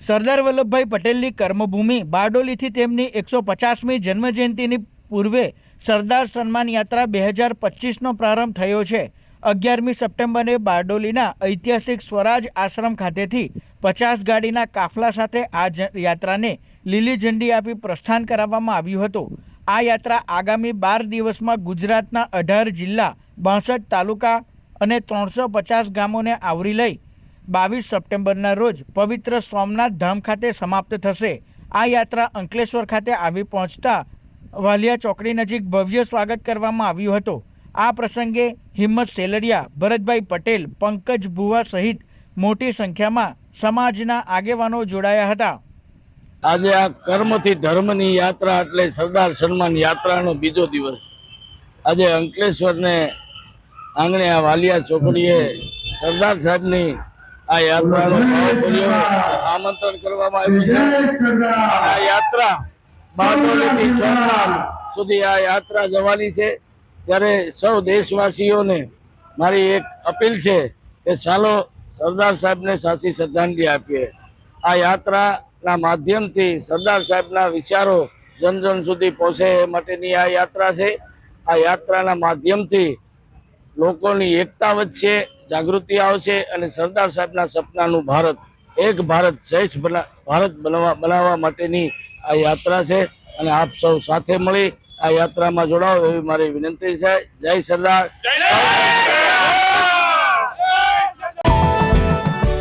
સરદાર વલ્લભભાઈ પટેલની કર્મભૂમિ બારડોલીથી તેમની એકસો પચાસમી જન્મજયંતિની પૂર્વે સરદાર સન્માન યાત્રા બે હજાર પચીસનો પ્રારંભ થયો છે. અગિયારમી સપ્ટેમ્બરે બારડોલીના ઐતિહાસિક સ્વરાજ આશ્રમ ખાતેથી પચાસ ગાડીના કાફલા સાથે આ યાત્રાને લીલી ઝંડી આપી પ્રસ્થાન કરાવવામાં આવ્યું હતું. આ યાત્રા આગામી બાર દિવસમાં ગુજરાતના અઢાર જિલ્લા, બાસઠ તાલુકા અને ત્રણસો પચાસ ગામોને આવરી લઈ બાવીસ સપ્ટેમ્બરના રોજ પવિત્ર સોમનાથ ધામ ખાતે સમાપ્ત થશે. આ યાત્રા અંકલેશ્વર ખાતે આવી પહોંચતા વાલિયા ચોકડી નજીક ભવ્ય સ્વાગત કરવામાં આવ્યું હતું. આ પ્રસંગે હિંમત સેલરિયા, ભરતભાઈ પટેલ, પંકજ ભુવા સહિત મોટી સંખ્યામાં સમાજના આગેવાનો જોડાયા હતા. આજે આ કર્મથી ધર્મની યાત્રા એટલે સરદાર સન્માન યાત્રાનો બીજો દિવસ. આજે અંકલેશ્વરને આંગણે આ વાલિયા ચોકડીએ સરદાર સાહેબની આ યાત્રાનું આમંત્રણ કરવામાં આવ્યું છે. આ યાત્રા બારડોલીથી સોમનાથ સુધી આ યાત્રા જવાની છે. ત્યારે સૌ દેશવાસીઓને મારી એક અપીલ છે કે ચાલો સરદાર સાહેબને સાચી શ્રદ્ધાંજલિ આપીએ. આ યાત્રાના માધ્યમથી સરદાર સાહેબના વિચારો જન જન સુધી પહોંચે એ માટેની આ યાત્રા છે. આ યાત્રાના માધ્યમથી લોકોની એકતા વધશે, જાગૃતિ આવશે અને સરદાર સાહેબના સપનાનું ભારત, એક ભારત શ્રેષ્ઠ બના, ભારત બનાવવા બનાવવા માટેની આ યાત્રા છે. અને આપ સૌ સાથે મળી આ યાત્રામાં જોડાઓ એવી મારી વિનંતી છે. જય સરદાર.